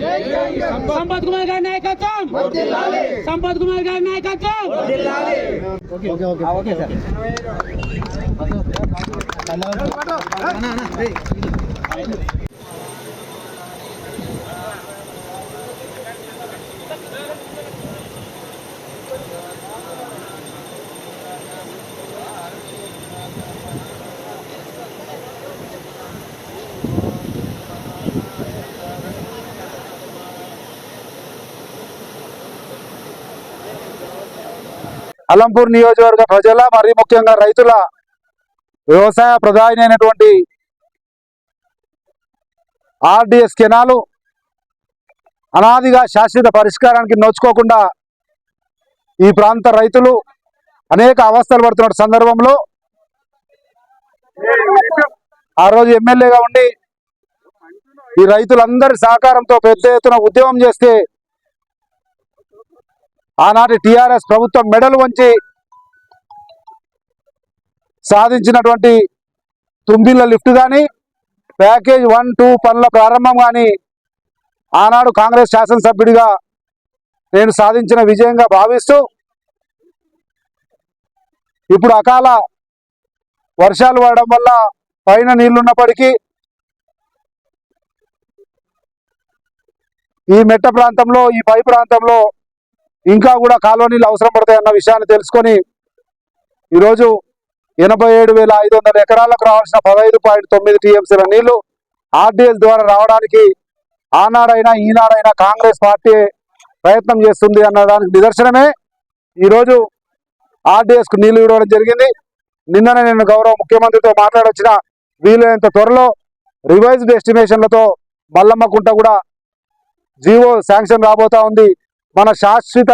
సంపత్ కుమార్ గారి నాయకత్వం. సంపత్ కుమార్ గారి నాయకత్వం. అలంపూర్ నియోజకవర్గ ప్రజల మరి ముఖ్యంగా రైతుల వ్యవసాయ ప్రధానమైనటువంటి ఆర్డిఎస్ కెనాలు అనాదిగా శాశ్వత పరిష్కారానికి నోచుకోకుండా ఈ ప్రాంత రైతులు అనేక అవస్థలు పడుతున్న సందర్భంలో ఆ రోజు ఎమ్మెల్యేగా ఉండి ఈ రైతులందరి సహకారంతో పెద్ద ఎత్తున ఉద్యమం చేస్తే ఆనాటి టిఆర్ఎస్ ప్రభుత్వం మెడలు వంచి సాధించినటువంటి తుంబిళ్ళ లిఫ్ట్ కానీ ప్యాకేజ్ వన్ టూ పనుల ప్రారంభం కానీ ఆనాడు కాంగ్రెస్ శాసనసభ్యుడిగా నేను సాధించిన విజయంగా భావిస్తూ ఇప్పుడు అకాల వర్షాలు పడడం వల్ల పైన నీళ్ళున్నప్పటికీ ఈ మెట్ట ప్రాంతంలో ఈ పై ప్రాంతంలో ఇంకా కూడా కాలువ నీళ్ళు అవసరం పడతాయన్న విషయాన్ని తెలుసుకొని ఈరోజు ఎనభై ఏడు వేల ఐదు వందల ఎకరాలకు రావాల్సిన పదహైదు పాయింట్ తొమ్మిది టీఎంసీల నీళ్ళు ఆర్డీఎస్ ద్వారా రావడానికి ఆనాడైనా ఈనాడైనా కాంగ్రెస్ పార్టీ ప్రయత్నం చేస్తుంది అన్న దానికి నిదర్శనమే. ఈరోజు ఆర్డీఎస్కు నీళ్ళు ఇవ్వడం జరిగింది. నిన్ననే నేను గౌరవ ముఖ్యమంత్రితో మాట్లాడొచ్చిన వీలైనంత త్వరలో రివైజ్డ్ ఎస్టిమేషన్లతో మల్లమ్మకుంట కూడా జీవో శాంక్షన్ రాబోతా ఉంది. మన శాశ్వత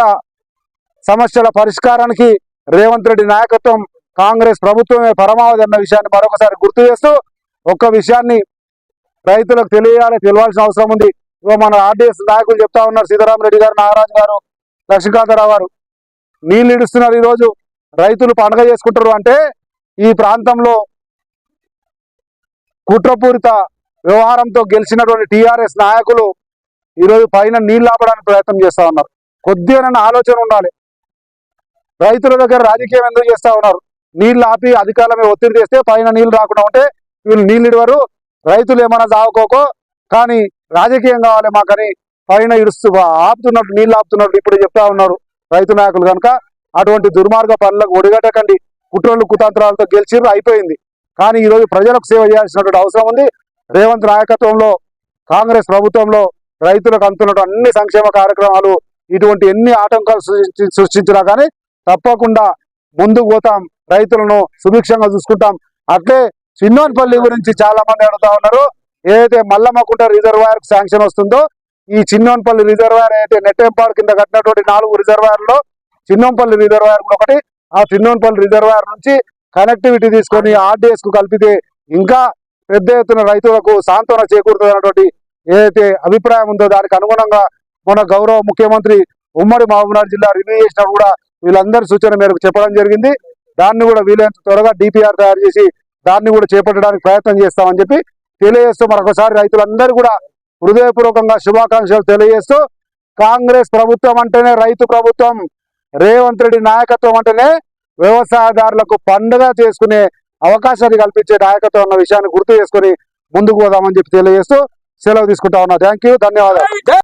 సమస్యల పరిష్కారానికి రేవంత్ రెడ్డి నాయకత్వం కాంగ్రెస్ ప్రభుత్వమే పరమావధి అన్న విషయాన్ని మరొకసారి గుర్తు చేస్తూ ఒక్క విషయాన్ని రైతులకు తెలియాలి తెలియాల్సిన అవసరం ఉంది. ఇగో మన ఆర్డీఎస్ నాయకులు చెప్తా ఉన్నారు సీతారామరెడ్డి గారు నాగరాజు గారు లక్ష్మీకాంతరావు గారు. నీళ్ళు ఇడుస్తున్నారు ఈరోజు. రైతులు పండుగ చేసుకుంటారు అంటే ఈ ప్రాంతంలో కుట్రపూరిత వ్యవహారంతో గెలిచినటువంటి టిఆర్ఎస్ నాయకులు ఈరోజు పైన నీళ్ళు ఆపడానికి ప్రయత్నం చేస్తా ఉన్నారు. కొద్దిగానన్న ఆలోచన ఉండాలి. రైతుల దగ్గర రాజకీయం ఎందుకు చేస్తా ఉన్నారు? నీళ్ళు ఆపి అధికారుల మీద ఒత్తిడి చేస్తే పైన నీళ్ళు రాకుండా ఉంటే వీళ్ళు నీళ్ళు ఇడవరు రైతులు ఏమైనా సాగుకోకో కానీ రాజకీయం కావాలి మాకని పైన ఇడుస్తూ ఆపుతున్నట్టు నీళ్ళు ఆపుతున్నట్టు ఇప్పుడు చెప్తా ఉన్నారు రైతు నాయకులు కనుక. అటువంటి దుర్మార్గ పనులకు ఒడిగట్టకండి. కుట్రలు కుతంత్రాలతో గెలిచిర్రు అయిపోయింది. కానీ ఈ రోజు ప్రజలకు సేవ చేయాల్సినటువంటి అవసరం ఉంది. రేవంత్ నాయకత్వంలో కాంగ్రెస్ ప్రభుత్వంలో రైతులకు అందుతున్నట్టు అన్ని సంక్షేమ కార్యక్రమాలు ఇటువంటి ఎన్ని ఆటంకాలు సృష్టి- సృష్టించినా కానీ తప్పకుండా ముందుకు పోతాం. రైతులను సుభిక్షంగా చూసుకుంటాం. అట్లే చిన్నోన్పల్లి గురించి చాలా మంది అడుగుతా ఉన్నారు. ఏదైతే మల్లమ్మకుంట రిజర్వాయర్ శాంక్షన్ వస్తుందో ఈ చిన్నోన్పల్లి రిజర్వాయర్ అయితే నెట్టెంపాడు కింద కట్టినటువంటి నాలుగు రిజర్వాయర్లో చిన్నోన్పల్లి రిజర్వాయర్ కూడా ఒకటి ఆ చిన్నోన్పల్లి రిజర్వాయర్ నుంచి కనెక్టివిటీ తీసుకొని ఆర్డీఎస్కు కలిపితే ఇంకా పెద్ద ఎత్తున రైతులకు సాంత్వన చేకూరుతున్నటువంటి ఏదైతే అభిప్రాయం ఉందో దానికి అనుగుణంగా మన గౌరవ ముఖ్యమంత్రి ఉమ్మడి మహబూబ్నగర్ జిల్లా రివ్యూ చేసినప్పుడు కూడా వీళ్ళందరి సూచన మేరకు చెప్పడం జరిగింది. దాన్ని కూడా వీలైనంత త్వరగా డిపిఆర్ తయారు చేసి దాన్ని కూడా చేపట్టడానికి ప్రయత్నం చేస్తామని చెప్పి తెలియజేస్తూ మరొకసారి రైతులందరూ కూడా హృదయపూర్వకంగా శుభాకాంక్షలు తెలియజేస్తూ కాంగ్రెస్ ప్రభుత్వం అంటేనే రైతు ప్రభుత్వం రేవంత్ రెడ్డి నాయకత్వం అంటేనే వ్యవసాయదారులకు పండుగ చేసుకునే అవకాశాన్ని కల్పించే నాయకత్వం అన్న విషయాన్ని గుర్తు చేసుకొని ముందుకు పోదామని చెప్పి తెలియజేస్తూ సెలవు తీసుకుంటా ఉన్నా. థ్యాంక్ యూ ధన్యవాదాలు.